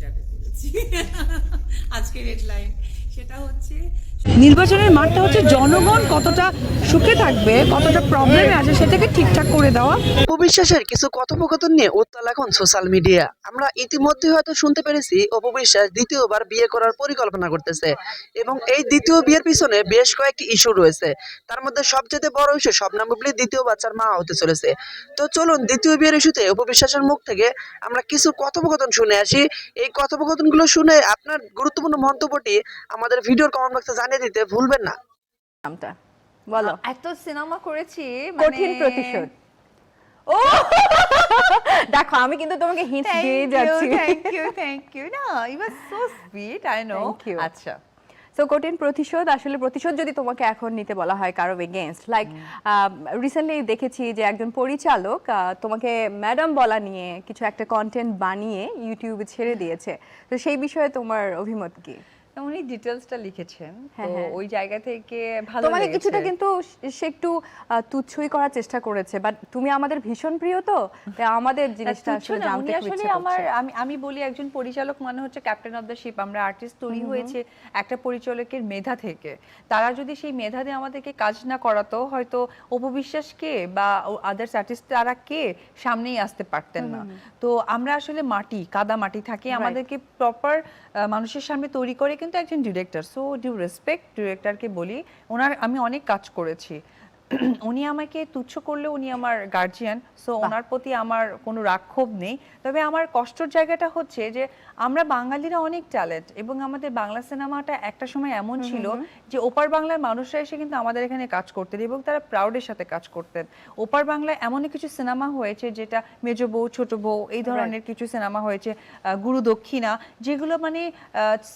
ট্র্যাপে বলেছি আজকের হেডলাইন সেটা হচ্ছে নির্বাচনের মাঠটা হচ্ছে জনগণ কতটা সুখে থাকবে, কতটা প্রবলেমে আছে সেটাকে ঠিকঠাক করে দেওয়া। অপবিশ্বাসের কিছু কথোপকথন নিয়ে উত্তাল এখন সোশ্যাল মিডিয়া আমরা ইতিমধ্যে হয়তো শুনতে পেরেছি, অপবিশ্বাস দ্বিতীয়বার বিয়ে করার পরিকল্পনা করতেছে এবং এই দ্বিতীয় বিয়ের পিছনে বেশ কয়েকটি ইস্যু রয়েছে। তার মধ্যে সবচেয়ে বড় ইস্যু স্বপ্না বুবলি দ্বিতীয় বাচ্চার মা হতে চলেছে। তো চলুন দ্বিতীয় বিয়ের ইস্যুতে অপবিশ্বাসের মুখ থেকে আমরা কিছু কথোপকথন শুনে আসি। এই কথোপকথনগুলো শুনে আপনার গুরুত্বপূর্ণ মন্তব্যটি আমাদের ভিডিওর কমেন্ট বক্সে জানিয়ে দিতে ভুলবেন না। নামটা। বলো। এত সিনেমা করেছি কঠিন প্রতিশোধ। ও! দেখো আমি কিন্তু তোমাকে হিন্ট দিয়ে যাচ্ছি। থ্যাংক ইউ থ্যাংক ইউ না you are so sweet I know আচ্ছা। সো কঠিন প্রতিশোধ আসলে প্রতিশোধ যদি তোমাকে এখন নিতে বলা হয় কারও এগেনস্ট লাইক রিসেন্টলি দেখেছি যে একজন পরিচালক আহ, তোমাকে ম্যাডাম বলা নিয়ে কিছু একটা কন্টেন্ট বানিয়ে ইউটিউবে ছেড়ে দিয়েছে। তো সেই বিষয়ে তোমার অভিমত কি? উনি ডিটেলসটা লিখেছেন। হ্যাঁ, তো হ্যাঁ। ওই জায়গা থেকে ভালো তোমাকে কিছুটা কিন্তু সে একটু তুচ্ছই করার চেষ্টা করেছে বাট তুমি আমাদের ভীষণ প্রিয় তো তাই আমাদের জিনিসটা আসলে জানতে আসলে আমার আমি আমি বলি একজন পরিচালক মানে হচ্ছে ক্যাপ্টেন অফ দ্য শিপ আমরা আর্টিস্ট তৈরি হয়েছে একটা পরিচালকের মেধা থেকে। তারা যদি সেই মেধা দিয়ে আমাদেরকে কাজ না করাতো হয়তো অপবিশ্বাস কে বা আদার্স আর্টিস্ট তারা কে সামনেই আসতে পারতেন না? তো আমরা আসলে মাটি কাদা মাটি থাকি আমাদেরকে প্রপার মানুষের সামনে তৈরি করে কিন্তু একজন ডিরেক্টর সো ডিউ রেসপেক্ট ডিরেক্টরকে বলি ওনার আমি অনেক কাজ করেছি। উনি আমাকে তুচ্ছ করলে উনি আমার গার্জিয়ান সো ওনার প্রতি আমার কোনো রাক্ষোভ নেই। তবে আমার কষ্টর জায়গাটা হচ্ছে যে আমরা বাঙালিরা অনেক ট্যালেন্ট এবং আমাদের বাংলা সিনেমাটা একটা সময় এমন ছিল যে ওপার বাংলার মানুষরা এসে কিন্তু আমাদের এখানে কাজ করতেন এবং তারা প্রাউডের সাথে কাজ করতেন। ওপার বাংলায় এমন কিছু সিনেমা হয়েছে যেটা মেজ বউ ছোট বউ এই ধরনের কিছু সিনেমা হয়েছে গুরু দক্ষিণা যেগুলো মানে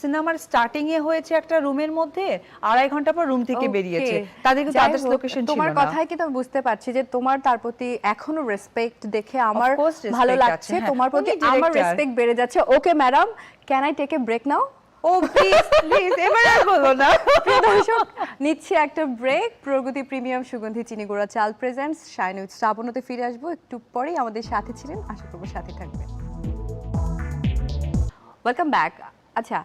সিনেমার স্টার্টিং এ হয়েছে একটা রুমের মধ্যে আড়াই ঘণ্টা পর রুম থেকে বেরিয়েছে। তাদের কিন্তু আদার্স লোকেশন ছিল। তোমার কথাই কিন্তু আমি বুঝতে পারছি যে তোমার তার প্রতি এখনও রেসপেক্ট দেখে আমার ভালো লাগছে। হ্যাঁ। তোমার প্রতি আমার রেসপেক্ট বেড়ে যাচ্ছে। Okay madam can I take a break now oh please please এবার আর বলো না। দর্শক নিচ্ছে একটা ব্রেক প্রগতি প্রিমিয়াম সুগন্ধি চিনি গুঁড়া চাল প্রেজেন্টস শাইন উইথ শ্রাবণতে ফিরে আসব। একটু পরেই আমাদের সাথে ছিলেন আশা করব সাথে থাকবেন। ওয়েলকাম ব্যাক আচ্ছা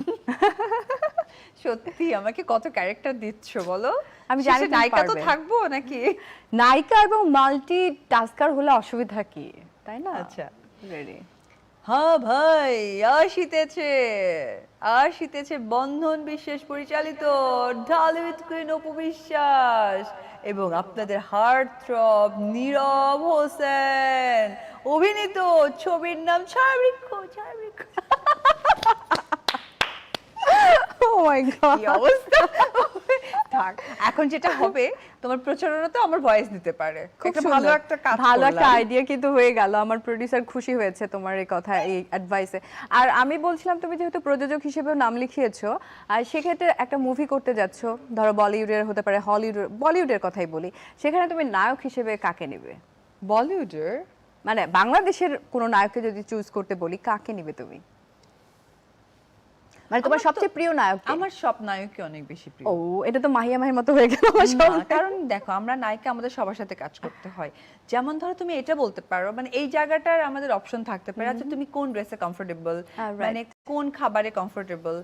সত্যি আমাকে কত ক্যারেক্টার দিচ্ছ বলো? আমি জানি নায়িকা তো থাকব নাকি? নায়িকা এবং মাল্টি টাস্কার হলে অসুবিধা কি তাই না? আচ্ছা। রেডি হ্যাঁ ভাই আসিতেছে আসিতেছে বন্ধন বিশ্বাস পরিচালিত ঢালিউড কুইন উপবিশ্বাস এবং আপনাদের হার্ট থ্রব নীরব হোসেন। অভিনীত ছবির নাম ছায়াবৃক্ষ ছায়াবৃক্ষ অবস্থা? থাক এখন যেটা হবে তোমার প্রচারণা তো আমার ভয়েস দিতে পারে। খুব ভালো একটা কাজ ভালো একটা আইডিয়া কিন্তু হয়ে গেল। আমার প্রোডিউসার খুশি হয়েছে তোমার এই কথা এই অ্যাডভাইসে আর আমি বলছিলাম তুমি যেহেতু প্রযোজক হিসেবেও নাম লিখিয়েছো আর সেক্ষেত্রে একটা মুভি করতে যাচ্ছ ধরো বলিউডের হতে পারে হলিউড বলিউডের কথাই বলি সেখানে তুমি নায়ক হিসেবে কাকে নেবে? বলিউডের? মানে বাংলাদেশের কোনো নায়ককে যদি চুজ করতে বলি কাকে নেবে তুমি? মানে তোমার সবচেয়ে প্রিয় নায়ক আমার সব নায়কই অনেক বেশি প্রিয়। ও এটা তো মাহিয়া মাহির মতো হয়ে গেল আমার সব কারণ দেখো আমরা নায়িকা আমাদের সবার সাথে কাজ করতে হয়। যেমন ধরো তুমি এটা বলতে পারো মানে এই জায়গাটার আমাদের অপশন থাকতে পারে। আচ্ছা তুমি কোন ড্রেসে কমফোর্টেবল মানে কোন খাবারে কমফোর্টেবল